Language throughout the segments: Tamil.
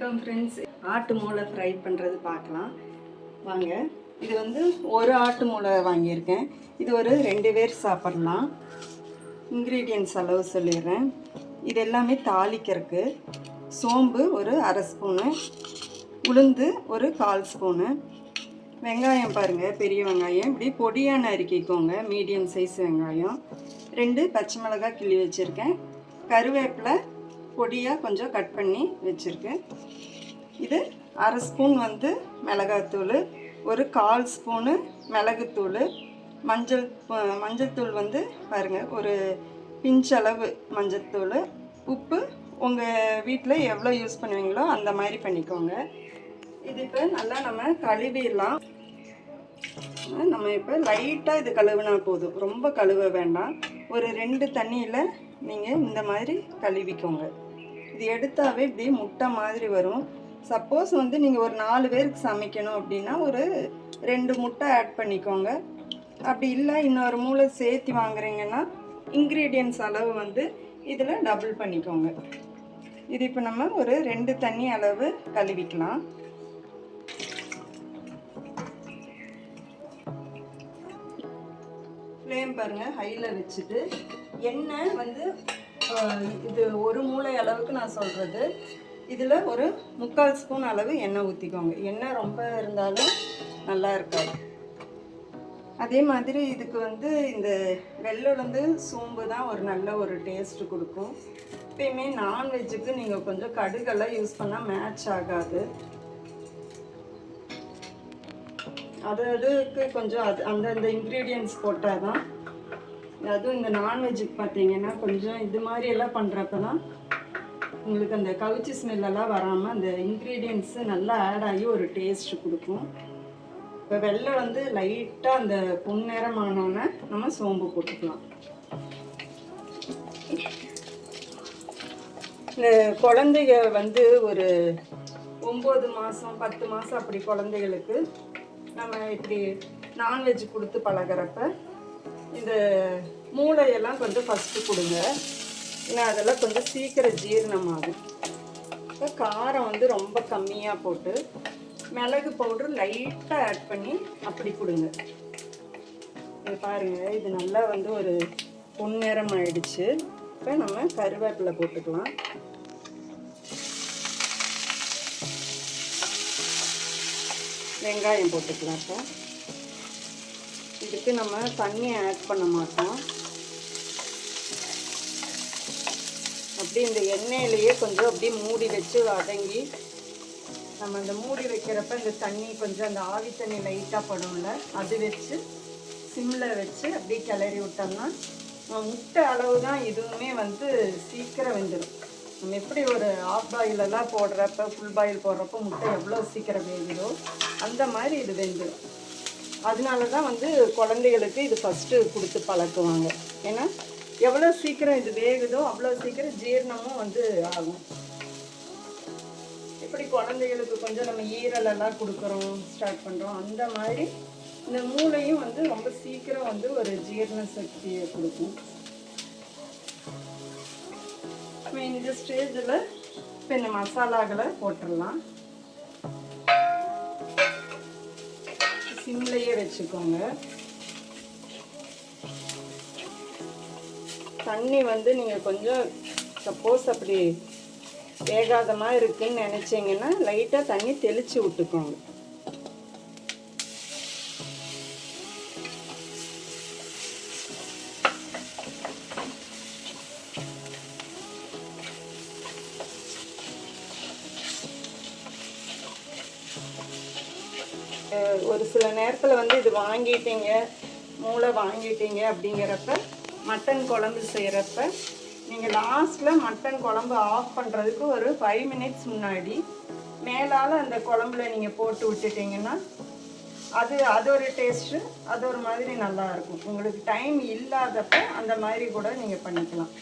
வணக்கம் ஃப்ரெண்ட்ஸ் ஆட்டு மூளை ஃப்ரை பண்ணுறது பார்க்கலாம். வாங்க. இது வந்து ஒரு ஆட்டு மூளை வாங்கியிருக்கேன். இது ஒரு ரெண்டு பேர் சாப்பிட்லாம். இன்க்ரீடியன்ஸ் அளவு சொல்லிடுறேன். இது எல்லாமே தாளிக்கிறதுக்கு சோம்பு ஒரு அரை ஸ்பூனு உளுந்து ஒரு கால் ஸ்பூனு. வெங்காயம் பாருங்கள் பெரிய வெங்காயம். இப்படி பொடியான நறுக்கிக்கோங்க மீடியம் சைஸ் வெங்காயம். ரெண்டு பச்சை மிளகாய் கிள்ளி வச்சுருக்கேன். கருவேப்பிலை பொடியாக கொஞ்சம் கட் பண்ணி வச்சுருக்கேன். இது அரை ஸ்பூன் வந்து மிளகாத்தூள் ஒரு கால் ஸ்பூனு மிளகுத்தூள் மஞ்சள் மஞ்சள்தூள் மஞ்சள் தூள் வந்து பாருங்கள் ஒரு பிஞ்சளவு மஞ்சத்தூள் உப்பு உங்கள் வீட்டில் எவ்வளோ யூஸ் பண்ணுவீங்களோ அந்த மாதிரி பண்ணிக்கோங்க. இது இப்போ நல்லா நம்ம கழுவிடலாம். நம்ம இப்போ லைட்டாக இது கழுவினா போதும். ரொம்ப கழுவ வேண்டாம். ஒரு ரெண்டு தண்ணியில் நீங்கள் இந்த மாதிரி கழுவிக்கோங்க. இது எடுத்தாவே இப்படி முட்டை மாதிரி வரும். சப்போஸ் வந்து நீங்கள் ஒரு நாலு பேருக்கு சமைக்கணும் அப்படின்னா ஒரு ரெண்டு முட்டை ஆட் பண்ணிக்கோங்க. அப்படி இல்லை இன்னொரு மூளை சேர்த்து வாங்குறீங்கன்னா இன்க்ரீடியன்ஸ் அளவு வந்து இதில் டபுள் பண்ணிக்கோங்க. இது இப்போ நம்ம ஒரு ரெண்டு தண்ணி அளவு கழுவிக்கலாம். ஃப்ளேம் பாருங்கள் ஹையில் வச்சுட்டு எண்ணெய் வந்து இது ஒரு மூளை அளவுக்கு நான் சொல்கிறது இதில் ஒரு முக்கால் ஸ்பூன் அளவு எண்ணெய் ஊற்றிக்கோங்க எண்ணெய் ரொம்ப இருந்தாலும் நல்லா இருக்காது. அதே மாதிரி இதுக்கு வந்து இந்த வெள்ளுலந்து சோம்பு தான் ஒரு நல்ல ஒரு டேஸ்ட் கொடுக்கும். எப்பயுமே நான்வெஜ்ஜுக்கு நீங்கள் கொஞ்சம் கடுகெல்லாம் யூஸ் பண்ணால் மேட்ச் ஆகாது. அது அதுக்கு கொஞ்சம் அது அந்தந்த இன்க்ரீடியன்ஸ் போட்டால் தான் அதுவும் இந்த நான்வெஜ்ஜுக்கு பார்த்தீங்கன்னா கொஞ்சம் இது மாதிரி எல்லாம் பண்ணுறப்ப தான் உங்களுக்கு அந்த கவுச்சி ஸ்மெல்லெல்லாம் வராமல் அந்த இன்க்ரீடியன்ட்ஸு நல்லா ஆட் ஆகி ஒரு டேஸ்ட் கொடுக்கும். இப்போ வெள்ளை வந்து லைட்டாக அந்த பொன்னிறம் ஆனோன்னே நம்ம சோம்பு போட்டுக்கலாம். இந்த குழந்தைங்க வந்து ஒரு ஒம்பது மாதம் பத்து மாதம் அப்படி குழந்தைகளுக்கு நம்ம இப்படி நான்வெஜ் கொடுத்து பழகுறப்ப இந்த மூளையெல்லாம் கொஞ்சம் ஃபஸ்ட்டு கொடுங்க. ஏன்னா அதெல்லாம் கொஞ்சம் சீக்கிரம் ஜீரணமாகும். இப்போ காரம் வந்து ரொம்ப கம்மியாக போட்டு மிளகு பவுடர் லைட்டாக ஆட் பண்ணி அப்படி கொடுங்க. இது பாருங்க இது நல்லா வந்து ஒரு பொன்னிறம் ஆயிடுச்சு. இப்போ நம்ம கருவேப்பிலை போட்டுக்கலாம். வெங்காயம் போட்டுக்கலாம் இப்போ. இதுக்கு நம்ம தண்ணி ஆட் பண்ண மாட்டோம்? அப்படி இந்த எண்ணெயிலேயே கொஞ்சம் அப்படியே மூடி வச்சு வதங்கி நம்ம அந்த மூடி வைக்கிறப்ப இந்த தண்ணி கொஞ்சம் அந்த ஆவி தண்ணி லைட்டாக படும்ல அது வச்சு சிம்மில் வச்சு அப்படியே கிளறி விட்டோம்னா முட்டை அளவு தான் இதுவுமே வந்து சீக்கிரம் வெந்துடும் நம்ம எப்படி ஒரு ஆஃப் பாயிலெல்லாம் போடுறப்ப ஃபுல் பாயில் போடுறப்ப முட்டை எவ்வளோ சீக்கிரம் வேகுதோ அந்த மாதிரி இது வெந்துடும் அதனால தான் வந்து குழந்தைகளுக்கு இது ஃபஸ்ட்டு கொடுத்து பழக்குவாங்க. ஏன்னா எவ்வளோ சீக்கிரம் இது வேகுதோ அவ்வளோ சீக்கிரம் ஜீரணமும் வந்து ஆகும். எப்படி குழந்தைகளுக்கு கொஞ்சம் நம்ம ஈரலெல்லாம் கொடுக்குறோம் ஸ்டார்ட் பண்ணுறோம் அந்த மாதிரி இந்த மூளையும் வந்து ரொம்ப சீக்கிரம் வந்து ஒரு ஜீரண சக்தியை கொடுக்கும். நம்ம இந்த ஸ்டேஜில் இப்போ இந்த மசாலாக்களை போட்டுடலாம். சிம்லையே வச்சுக்கோங்க. தண்ணி வந்து நீங்கள் கொஞ்சம் சப்போஸ் அப்படி வேகாதமாக இருக்குன்னு நினச்சிங்கன்னா லைட்டாக தண்ணி தெளித்து விட்டுக்கோங்க. ஒரு சில நேரத்தில் வந்து இது வாங்கிட்டீங்க மூளை வாங்கிட்டீங்க அப்படிங்கிறப்ப மட்டன் குழம்பு செய்கிறப்ப நீங்கள் லாஸ்ட்டில் மட்டன் குழம்பு ஆஃப் பண்ணுறதுக்கு ஒரு ஃபைவ் மினிட்ஸ் முன்னாடி மேலால் அந்த குழம்புல நீங்கள் போட்டு விட்டுட்டீங்கன்னா அது அது ஒரு டேஸ்ட்டு அது ஒரு மாதிரி நல்லா இருக்கும். உங்களுக்கு டைம் இல்லாதப்ப அந்த மாதிரி கூட நீங்கள் பண்ணிக்கலாம்.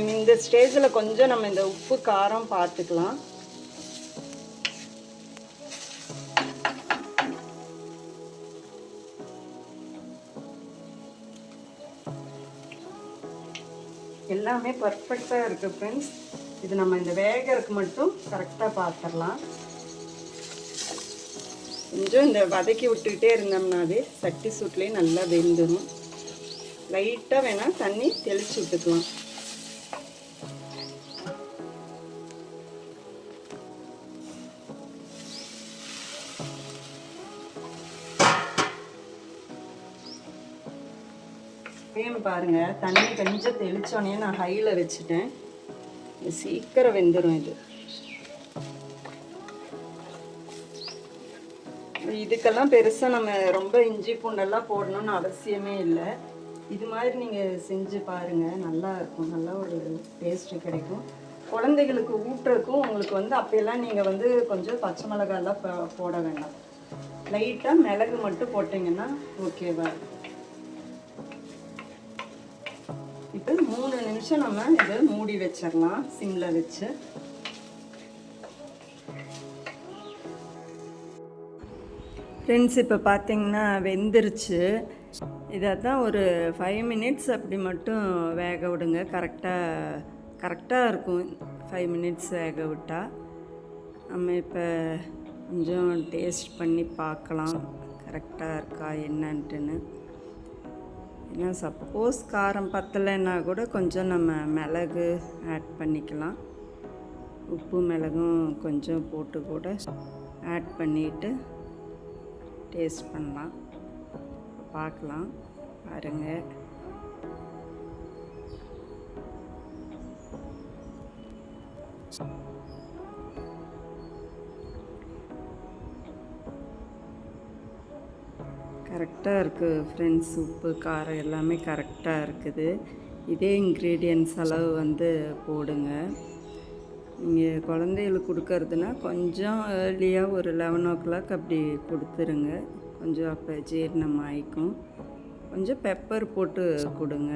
இந்த ஸ்டேஜில் கொஞ்சம் நம்ம இந்த உப்பு காரம் பார்த்துக்கலாம். எல்லாமே பர்ஃபெக்டாக இருக்குது ஃப்ரெண்ட்ஸ் இது நம்ம இந்த வேகருக்கு மட்டும் கரெக்டாக பார்த்துடலாம். கொஞ்சம் இந்த வதக்கி விட்டுக்கிட்டே இருந்தோம்னாவே சட்டி சூட்லேயே நல்லா வெந்துடும் லைட்டாக வேணால் தண்ணி தெளித்து விட்டுக்கலாம். பாருங்கள் பாருங்க. தண்ணி கொஞ்சம் தெளிச்சோடனே நான் ஹையில் வச்சுட்டேன். சீக்கிரம் வெந்துடும் இது. இதுக்கெல்லாம் பெருசாக நம்ம ரொம்ப இஞ்சி பூண்டெல்லாம் போடணும்னு அவசியமே இல்லை. இது மாதிரி நீங்கள் செஞ்சு பாருங்கள் நல்லா இருக்கும். நல்லா ஒரு டேஸ்ட்டு கிடைக்கும். குழந்தைகளுக்கு ஊட்டுறதுக்கும் உங்களுக்கு வந்து அப்போல்லாம் நீங்கள் வந்து கொஞ்சம் பச்சை மிளகாலாம் போ- போட வேண்டாம். லைட்டாக மிளகு மட்டும் போட்டிங்கன்னா ஓகேவா இருக்கும். இப்போ மூணு நிமிஷம் நம்ம இதை மூடி வச்சிடலாம் சிம்மில் வச்சு. ஃப்ரெண்ட்ஸ் இப்போ பார்த்தீங்கன்னா வெந்துருச்சு. இதை தான் ஒரு ஃபைவ் மினிட்ஸ் அப்படி மட்டும் வேக விடுங்க. கரெக்டாக கரெக்டாக இருக்கும் ஃபைவ் மினிட்ஸ் வேக விட்டால் நம்ம இப்போ கொஞ்சம் டேஸ்ட் பண்ணி பார்க்கலாம். கரெக்டாக இருக்கா என்னன்ட்டுன்னு. ஏன்னா சப்போஸ் காரம் பத்தலைன்னா கூட கொஞ்சம் நம்ம மிளகு ஆட் பண்ணிக்கலாம். உப்பு மிளகும் கொஞ்சம் போட்டு கூட ஆட் பண்ணிட்டு டேஸ்ட் பண்ணலாம். பார்க்கலாம். பாருங்கள் கரெக்டாக இருக்குது ஃப்ரெண்ட்ஸ் உப்பு காரம் எல்லாமே கரெக்டாக இருக்குது. இதே இன்க்ரீடியன்ஸ் அளவு வந்து போடுங்க. நீங்கள் குழந்தைகளுக்கு கொடுக்கறதுனா கொஞ்சம் ஏர்லியாக ஒரு லெவன் ஓ கிளாக் அப்படி கொடுத்துருங்க. கொஞ்சம் அப்போ ஜீரணம் ஆகிக்கும் கொஞ்சம் பெப்பர் போட்டு கொடுங்க.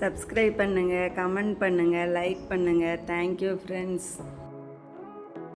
சப்ஸ்கிரைப் பண்ணுங்கள் கமெண்ட் பண்ணுங்கள் லைக் பண்ணுங்கள் தேங்க்யூ ஃப்ரெண்ட்ஸ்